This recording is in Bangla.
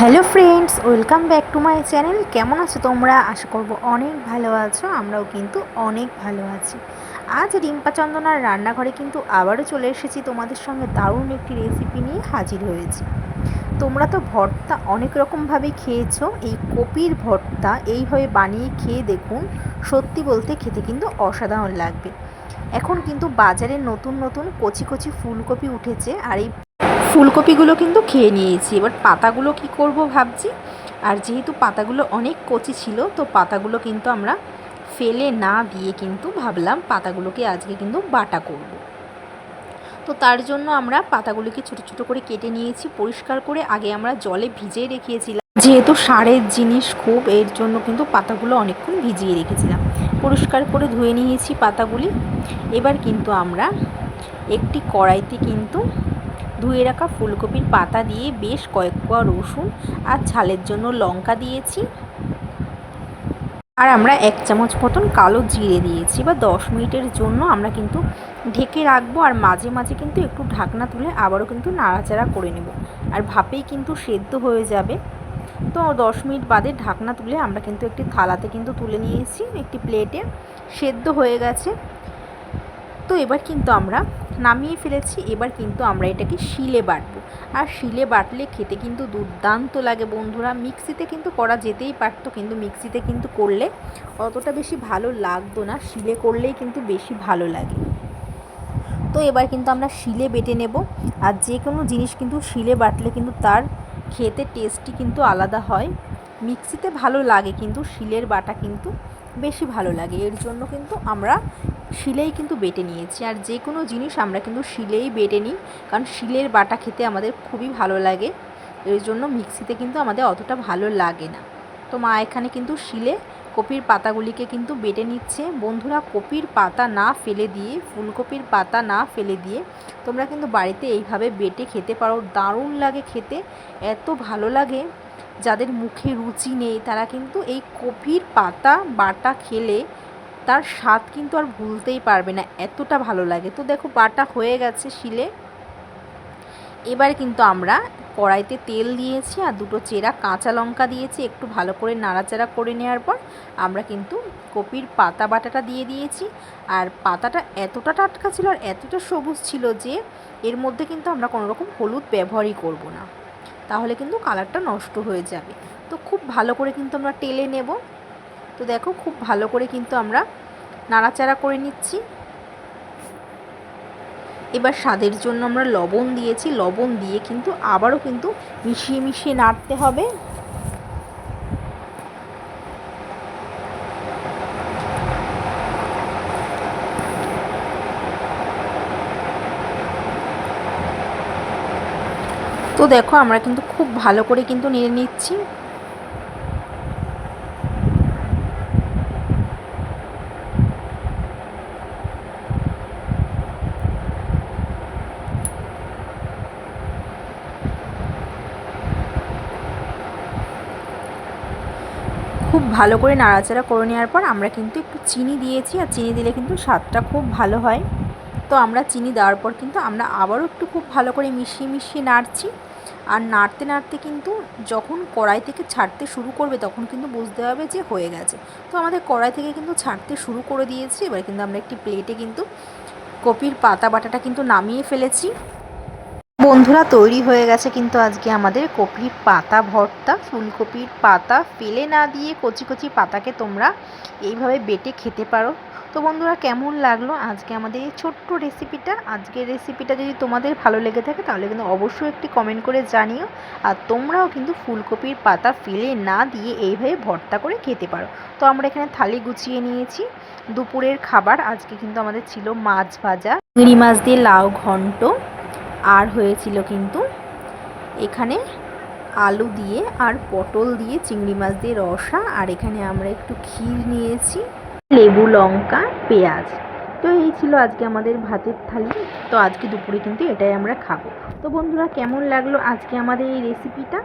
Hello friends, welcome back to my channel. কেমন আছো তোমরা? আশা করব অনেক ভালো আছো, আমরাও কিন্তু অনেক ভালো আছি। আজ রিম্পা চন্দনার রান্নাঘরে কিন্তু আবারও চলে এসেছি। তোমাদের সঙ্গে দারুণ একটি রেসিপি নিয়ে হাজির হয়েছি। তোমরা তো ভর্তা অনেক রকমভাবে খেয়েছো। এই কপির ভর্তা এইভাবে বানিয়ে খেয়ে দেখুন, সত্যি বলতে খেতে কিন্তু অসাধারণ লাগবে। এখন কিন্তু বাজারে নতুন নতুন কচি কচি ফুলকপি উঠেছে আর এই ফুলকপিগুলো কিন্তু খেয়ে নিয়েছি। এবার পাতাগুলো কি করব ভাবছি? আর যেহেতু পাতাগুলো অনেক কচি ছিল, তো পাতাগুলো কিন্তু আমরা ফেলে না দিয়ে কিন্তু ভাবলাম পাতাগুলোকে আজকে কিন্তু বাটা করব। তো তার জন্য আমরা পাতাগুলোকে ছোটো ছোটো করে কেটে নিয়েছি, পরিষ্কার করে আগে আমরা জলে ভিজিয়ে রেখেছিলাম। যেহেতু সারের জিনিস খুব, এর জন্য কিন্তু পাতাগুলো অনেকক্ষণ ভিজিয়ে রেখেছিলাম। পরিষ্কার করে ধুয়ে নিয়েছি পাতাগুলি। এবার কিন্তু আমরা একটি কড়াইতে কিন্তু ধুয়ে রাখা ফুলকপির পাতা দিয়ে বেশ কয়েক কোয়া রসুন আর ঝালের জন্য লঙ্কা দিয়েছি। আর আমরা এক চামচ মতন কালো জিরে দিয়েছি। বা দশ মিনিটের জন্য আমরা কিন্তু ঢেকে রাখব আর মাঝে মাঝে কিন্তু একটু ঢাকনা তুলে আবারও কিন্তু নাড়াচাড়া করে নেব। আর ভাপেই কিন্তু সেদ্ধ হয়ে যাবে। তো দশ মিনিট বাদে ঢাকনা তুলে আমরা কিন্তু একটি থালাতে কিন্তু তুলে নিয়েছি। একটি প্লেটে সেদ্ধ হয়ে গেছে। তো এবার কিন্তু আমরা নামিয়ে ফেলেছি, এবার কিন্তু আমরা এটাকে শিলে বাটবো। আর শিলে বাটলে খেতে কিন্তু দুর্দান্ত লাগে বন্ধুরা। মিক্সিতে কিন্তু করা যেতেই পারতো, কিন্তু মিক্সিতে কিন্তু করলে অতটা বেশি ভালো লাগতো না। শিলে করলেই কিন্তু বেশি ভালো লাগে। তো এবার কিন্তু আমরা শিলে বেটে নেব। আর যে কোনো জিনিস কিন্তু শিলে বাটলে কিন্তু তার খেতে টেস্টই কিন্তু আলাদা হয়। মিক্সিতে ভালো লাগে কিন্তু, শিলের বাটা কিন্তু বেশি ভালো লাগে। এর জন্য কিন্তু আমরা শিলেই কিন্তু বেটে নিয়েছি। আর যে কোনো জিনিস আমরা কিন্তু শিলেই বেটে নিই, কারণ শিলের বাটা খেতে আমাদের খুবই ভালো লাগে। এর জন্য মিক্সিতে কিন্তু আমাদের অতটা ভালো লাগে না। তো মা এখানে কিন্তু শিলে কপির পাতাগুলিকে কিন্তু বেটে নিচ্ছে। বন্ধুরা, কপির পাতা না ফেলে দিয়ে, ফুলকপির পাতা না ফেলে দিয়ে তোমরা কিন্তু বাড়িতে এইভাবে বেটে খেতে পারো। দারুণ লাগে খেতে, এত ভালো লাগে। যাদের মুখে রুচি নেই, তারা কিন্তু এই কপির পাতা বাটা খেলে তার স্বাদ কিন্তু আর ভুলতেই পারবে না, এতটা ভালো লাগে। তো দেখো, বাটা হয়ে গেছে শিলে। এবার কিন্তু আমরা কড়াইতে তেল দিয়েছি আর দুটো চেরা কাঁচা লঙ্কা দিয়েছি, একটু ভালো করে নাড়াচাড়া করে নেওয়ার পর আমরা কিন্তু কপির পাতা বাটাটা দিয়ে দিয়েছি। আর পাতাটা এতটা টাটকা ছিল আর এতটা সবুজ ছিল যে এর মধ্যে কিন্তু আমরা কোনো রকম হলুদ ব্যবহারই করব না। তাহলে কিন্তু কালারটা নষ্ট হয়ে যাবে। তো খুব ভালো করে কিন্তু আমরা টেলে নেব। তো দেখো, খুব ভালো করে কিন্তু আমরা নাড়াচাড়া করে নিচ্ছি। এবার স্বাদের জন্য আমরা লবণ দিয়েছি। লবণ দিয়ে কিন্তু আবারও কিন্তু মিশিয়ে মিশিয়ে নাড়তে হবে। তো দেখো, আমরা কিন্তু খুব ভালো করে কিন্তু নিয়ে নিচ্ছি। খুব ভালো করে নাড়াচাড়া করে নেওয়ার পর আমরা কিন্তু একটু চিনি দিয়েছি, আর চিনি দিলে কিন্তু স্বাদটা খুব ভালো হয়। তো আমরা চিনি দেওয়ার পর কিন্তু আমরা আবারও একটু খুব ভালো করে মিশিয়ে মিশিয়ে নাড়ছি। আর নাড়তে নাড়তে কিন্তু যখন কড়াই থেকে ছাড়তে শুরু করবে তখন কিন্তু বুঝতে হবে যে হয়ে গেছে। তো আমাদের কড়াই থেকে কিন্তু ছাড়তে শুরু করে দিয়েছি। এবার কিন্তু আমরা একটি প্লেটে কিন্তু কপির পাতা বাটাটা কিন্তু নামিয়ে ফেলেছি। বন্ধুরা, তৈরি হয়ে গেছে কিন্তু আজকে আমাদের কপির পাতা ভর্তা। ফুলকপির পাতা ফেলে না দিয়ে কচি কচি পাতাকে তোমরা এইভাবে বেটে খেতে পারো। তো বন্ধুরা, কেমন লাগল আজকে আমাদের এই ছোট্ট রেসিপিটা? আজকের রেসিপিটা যদি তোমাদের ভালো লেগে থাকে, তাহলে কিন্তু অবশ্যই একটি কমেন্ট করে জানিও। আর তোমরাও কিন্তু ফুলকপির পাতা ফেলে না দিয়ে এইভাবে ভর্তা করে খেতে পারো। তো আমরা এখানে থালি গুছিয়ে নিয়েছি। দুপুরের খাবার আজকে কিন্তু আমাদের ছিল মাছ ভাজা। চিংড়ি মাছ দিয়ে লাউ ঘন্ট। আর হয়েছিল কিন্তু এখানে আলু দিয়ে আর পটল দিয়ে চিংড়ি মাছ দিয়ে রসা, আর এখানে আমরা একটু ক্ষীর নিয়েছি, লেবু, লঙ্কা, পেঁয়াজ। তো এই ছিল আজকে আমাদের ভাতের থালি। তো আজকে দুপুরে কিন্তু এটাই আমরা খাব। তো বন্ধুরা, কেমন লাগল আজকে আমাদের এই রেসিপিটা